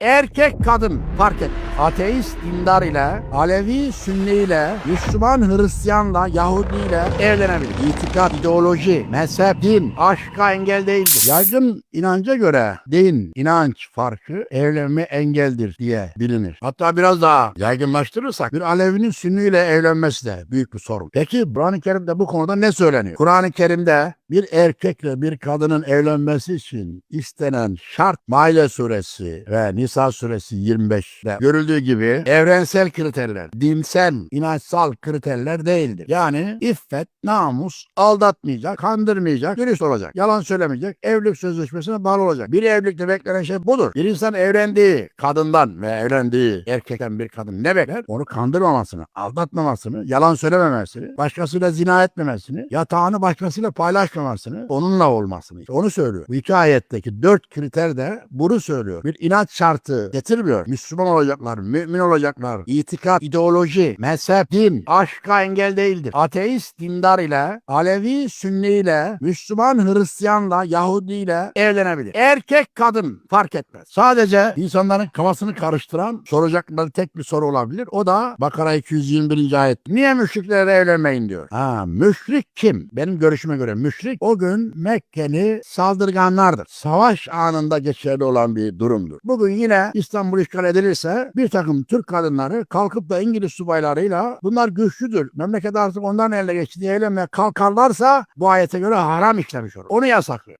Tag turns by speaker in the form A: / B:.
A: Erkek kadın fark etmez. Ateist dindar ile, Alevi Sünni ile, Müslüman Hristiyanla, Yahudi ile evlenebilir. İtikat, ideoloji, mezhep, din, aşka engel değildir. Yaygın inanca göre din, inanç farkı evlenme engeldir diye bilinir. Hatta biraz daha yaygınlaştırırsak bir Alevinin Sünni ile evlenmesi de büyük bir sorun. Peki Kur'an-ı Kerim'de bu konuda ne söyleniyor? Kur'an-ı Kerim'de bir erkekle bir kadının evlenmesi için istenen şart Maide suresi ve Nisa suresi 25'te görüldüğü gibi evrensel kriterler, dinsel, inançsal kriterler değildir. Yani iffet, namus, aldatmayacak, kandırmayacak, dürüst olacak, yalan söylemeyecek, evlilik sözleşmesine bağlı olacak. Bir evlilikte beklenen şey budur. Bir insan evlendiği kadından ve evlendiği erkekten bir kadın ne bekler? Onu kandırmamasını, aldatmamasını, yalan söylememesini, başkasıyla zina etmemesini, yatağını başkasıyla paylaşmamasını, onunla olmasını. Onu söylüyor. Bu iki ayetteki dört kriter de bunu söylüyor. Bir inat şartı getirmiyor. Müslüman olacaklar, mümin olacaklar, itikat, ideoloji, mezhep, din, aşka engel değildir. Ateist dindar ile, Alevi Sünni ile, Müslüman Hristiyanla, Yahudi ile evlenebilir. Erkek kadın fark etmez. Sadece insanların kafasını karıştıran soracakları tek bir soru olabilir. O da Bakara 221. ayet. Niye müşriklere evlenmeyin diyor. Ha, müşrik kim? Benim görüşüme göre müşrik o gün Mekke'li saldırganlardır. Savaş anında geçerli olan bir durumdur. Bugün yine İstanbul işgal edilirse bir takım Türk kadınları kalkıp da İngiliz subaylarıyla bunlar güçlüdür. Memleket artık onların eline geçti diye kalkarlarsa bu ayete göre haram işlemiş olur. Onu yasaklıyor.